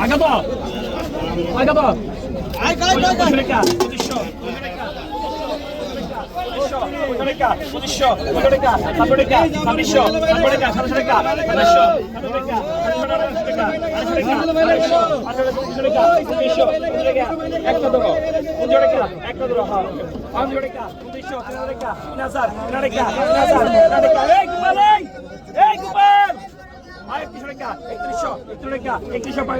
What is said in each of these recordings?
আগে তো আগে তো আয় কাই কাই কাই পঁচিশশো রেখা সাতশো রেখা ছাব্বিশশো সাতশো রেখা সাতশো রেখা সাতাশশো সাতশো রেখা আটশো রেখা আটশো রেখা আটশো আটশো রেখা পঁচিশশো রেখা একটা ধরো একটা ধরো হ্যাঁ পাঁচ রেখা পঁচিশশো তিন রেখা তিন হাজার তিন রেখা তিন হাজার এই কুমার এই এই টাকা একত্রিশশো একত্রিশ টাকা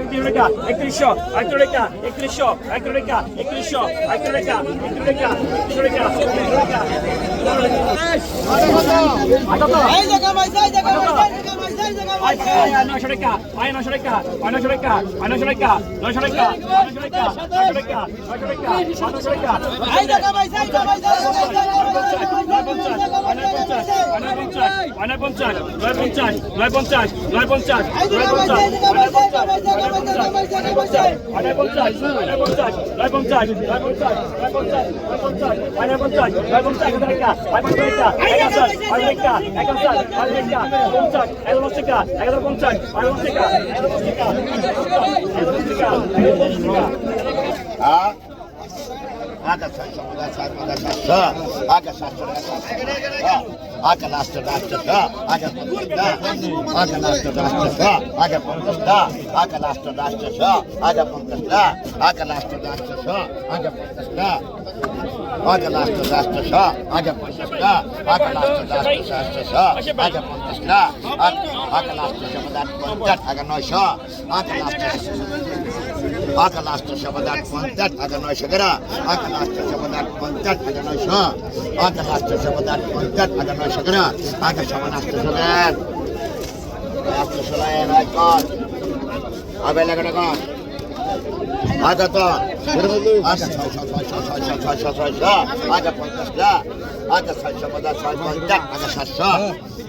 নয় পঞ্চাশ নয় পঞ্চাশ নয় পঞ্চাশ নয় পঞ্চাশ নয় পঞ্চাশ নয় পঞ্চাশ Ah আকা সাতশো পঞ্চাশ সাত পঞ্চাশ সাতশো আকা সাতশো আকা নাচশো নাচশো আকা আকা নাচশো নাচশো আকা পঞ্চাশটা আকা নাচশো নাচশো আকা পঞ্চাশটা আকা নাচশো নাচশো আকা পঞ্চাশটা আকা নাচশো নাচশো আকা পঞ্চাশটা আকা নাচশো নাচশো আকা পঞ্চাশটা আকা নাচশো পঞ্চাশ আকা নয়শো আকা নাচশো আগে লাস্ট শব্দ আট পঞ্চাশ আগে নয়শো গেরা আগে লাস্ট শব্দ আট পঞ্চাশ আগে নয়শো আগে লাস্ট শব্দ আট পঞ্চাশ আগে নয়শো গেরা সমান আটশো গেন আটশো ষোলায় নয় কর আবে লাগানো কর আগে তো আগে ছয় আগে সাতশো আগে ছয়শো পঞ্চাশ ছয় পঞ্চাশ আগে সাতশো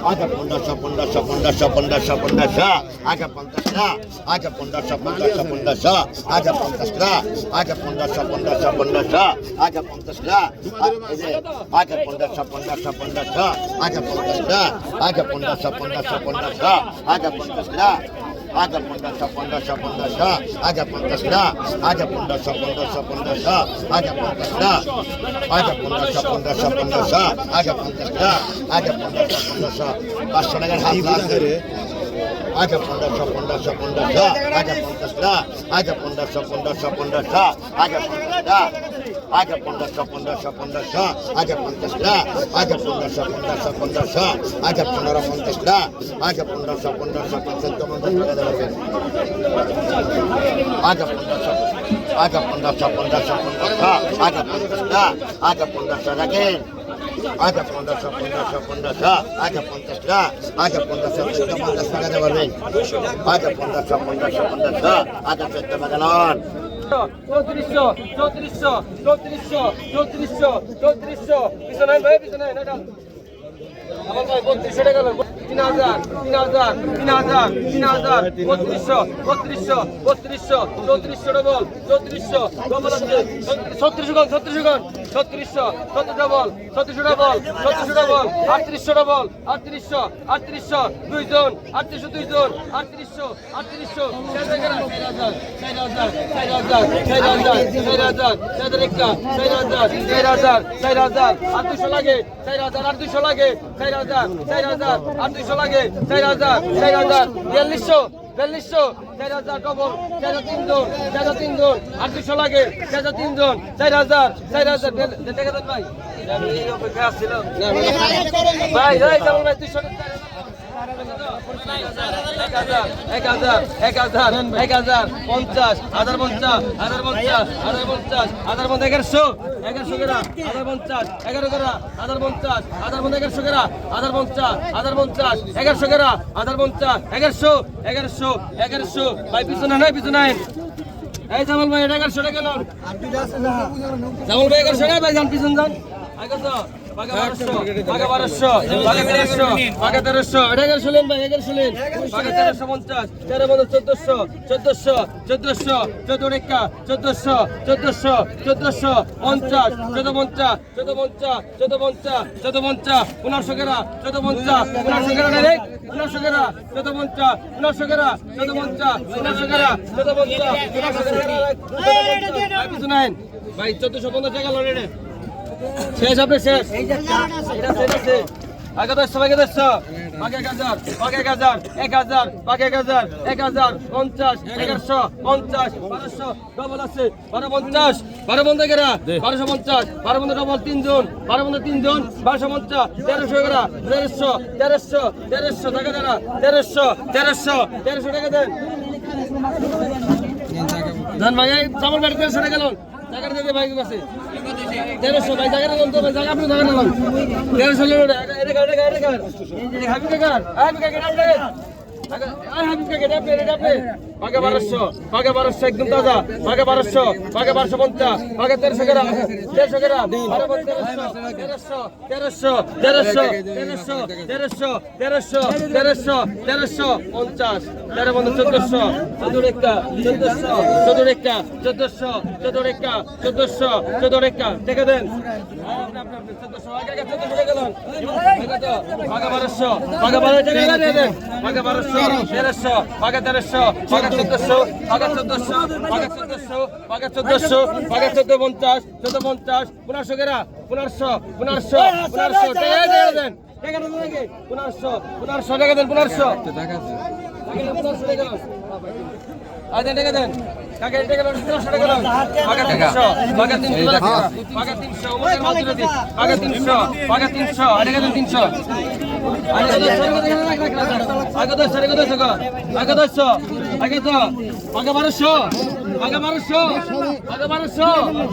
আগে পনেরোশো পনেরোশো পনেরোশো পনেরোশো পনেরোশো আগে পঞ্চাশটা আগে পনেরোশো পনেরোশো পনেরোশো আগে পঞ্চাশটা আগে পনেরোশো পনেরোশো পনেরোশো আগে পঞ্চাশটা আগে পনেরোশো পনেরোশো পনেরোশো আগে পঞ্চাশটা আগে পনেরোশো পনেরোশো পনেরোশো আগে পঞ্চাশটা আজ পঞ্চাশ পঞ্চাশ পঞ্চাশ আজ পঞ্চাশ আজ পঞ্চাশ পঞ্চাশ পঞ্চাশ আজ পঞ্চাশ আজ পঞ্চাশ পঞ্চাশ পঞ্চাশ আজ পঞ্চাশ আজ পঞ্চাশ পঞ্চাশ পাঁচশো টাকার হাই ভাগ করে আজ পনেরোশো পনেরোশো পনেরোশো আজ পঞ্চাশ আজ পনেরোশো পনেরোশো পনেরোশো আজ পঞ্চাশ আগে পনেরোশো পনেরোশো পনেরোশো আগে পঞ্চাশটা আগে পনেরোশো পনেরোশো পনেরোশো আগে পনেরো পঞ্চাশটা আগে পনেরোশো পনেরোশো পঞ্চাশ পঞ্চাশ টাকা আগে পনেরোশো আগে পনেরোশো পনেরোশো পনেরোশো আগে পঞ্চাশটা আগে পনেরোশো রাখেন আগে পনেরোশো পনেরোশো পনেরোশো আগে পঞ্চাশটা আগে পনেরোশো চোদ্দ পঞ্চাশ টাকা দেবেন আগে পনেরোশো পনেরোশো পনেরোশো আগে চোদ্দ বাগান চৌত্রিশশো চৌত্রিশশো চৌত্রিশশো চৌত্রিশশো চৌত্রিশশো। পিছনে ভাই পিছনে তিন হাজার তিন হাজার তিন হাজার তিন হাজার বত্রিশশো বত্রিশশো বত্রিশশো চৌত্রিশশো ডবল চৌত্রিশশো ডবল ছত্রিশশো গন ছত্রিশশো গন ছত্রিশশো ছত্রিশ ডবল ছত্রিশশো ডবল ডবল আটত্রিশশো ডবল আটত্রিশশো আটত্রিশশো দুইজন আটত্রিশশো দুইজন আটত্রিশশো আটত্রিশশো চার হাজার হাজার চার হাজার চার হাজার চার হাজার হাজার চার হাজার চার হাজার আট দুশো লাগে চার হাজার আট দুশো লাগে চার হাজার চার হাজার আট দুশো লাগে চার হাজার চার হাজার বিয়াল্লিশশো বিয়াল্লিশশো চার হাজার ডবল চার হাজার তিনজন চার হাজার তিনজন আটত্রিশশো লাগে চার হাজার তিনজন চার হাজার চার হাজার ভাই। ভাই ভাই দুশো এক হাজার এক হাজার এক হাজার পঞ্চাশ হাজার পঞ্চাশ হাজার পঞ্চাশ হাজার পঞ্চাশ হাজার পঞ্চাশ এগারোশো এগারোশো গেরা হাজার পঞ্চাশ এগারো গেরা হাজার পঞ্চাশ হাজার পঞ্চাশ এগারোশো গেরা হাজার পঞ্চাশ হাজার পঞ্চাশ এগারোশো গেরা হাজার পঞ্চাশ এগারোশো এগারোশো এগারোশো ভাই পিছনে নাই পিছনে এই জামাল ভাই এগারোশো টাকা নাও জামাল ভাই এগারোশো টাকা ভাই যান পিছন যান এগারোশো ভাই চোদ্দশো পঞ্চাশ টাকা লড়ে শেষ আপনি শেষ। আগে দশ এক হাজার এক হাজার পঞ্চাশ পঞ্চাশ, বারোশো বারো পঞ্চাশ, বারো বন্ধ বারোশো পঞ্চাশ, বারো ডবল তিনজন বারো বন্ধ তিনজন বারোশো পঞ্চাশ, তেরোশো এগারা, তেরোশো তেরোশো তেরোশো টাকা দেনা তেরোশো তেরোশো তেরোশো টাকা দেন। ধান ভাই চামল বাড়ি তেরোশো টাকা লোন। টাকা দিতে ভাই কাছে দেড়শো ভাই জায়গা নাম তো ভাই, জায়গা আপনি জায়গা নাম দেড়শো লোক এটা কার এটা কার এটা কার? আমি কার? আমি কার? দেখে দেন বারোশো বারোশো তেরোশো পাকা তেরোশো পাকা চোদ্দশো পাকা চোদ্দশো পাকা চোদ্দশো পাকা চোদ্দশো পাকা চোদ্দ পঞ্চাশ চোদ্দ পঞ্চাশ পনেরোশো গেরা পনেরোশো পনেরোশো পনেরোশো টাকা দেন পনেরোশো পনেরোশো টাকা দেন পনেরোশো। টাকা দেন পনেরোশো টাকা দেন। তিনশো আগে দশ আগে দশ আগে দশ আগে তো আগে বারোশো আগে বারোশো আগে বারোশো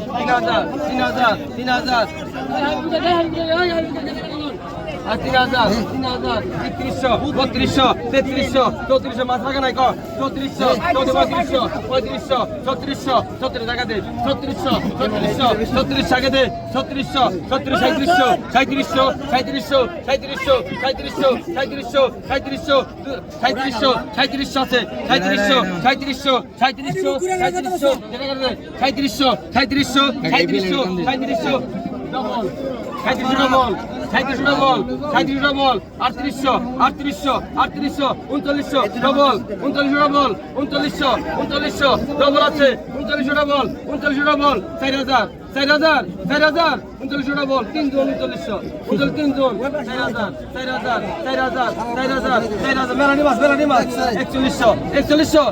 তিন হাজার তিন হাজার তিন হাজার তিন হাজার তিন হাজার একত্রিশশো বত্রিশশো তেত্রিশশো চৌত্রিশশো মাছ রাখা নাই চৌত্রিশশো চৌত্রিশ পঁয়ত্রিশশো পঁয়ত্রিশশো ছত্রিশশো ছত্রিশ টাকা দে ছত্রিশশো ছত্রিশশো ছত্রিশ টাকা দে ছত্রিশশো ছত্রিশ সাঁত্রিশশো সাঁত্রিশশো সাঁত্রিশশো সাঁত্রিশশো সাঁত্রিশশো সাঁত্রিশশো সাঁত্রিশশো সাঁত্রিশশো সাঁত্রিশশো আছে সাঁত্রিশশো সাঁত্রিশশো সাঁত্রিশশো সাঁত্রিশশো সাঁত্রিশশো সাঁত্রিশশো সাঁত্রিশশো সাঁত্রিশশো ডবল। সাঁত্রিশশো আটত্রিশশো আটত্রিশশো আটত্রিশশো, উনচল্লিশশো ডবল। উনচল্লিশশো ডবল, উনচল্লিশশো উনচল্লিশশো ডবল আছে। উনচল্লিশশো ডবল উনচল্লিশশো ডবল। চার হাজার চার হাজার চার হাজার। উনচল্লিশশো ডবল, তিনজন, উনচল্লিশশো। উনচল্লিশ, তিনজন, চার হাজার চার হাজার চার হাজার চার হাজার চার হাজার। মেলানি মাছ মেলানি মাছ একচল্লিশশো। একচল্লিশশো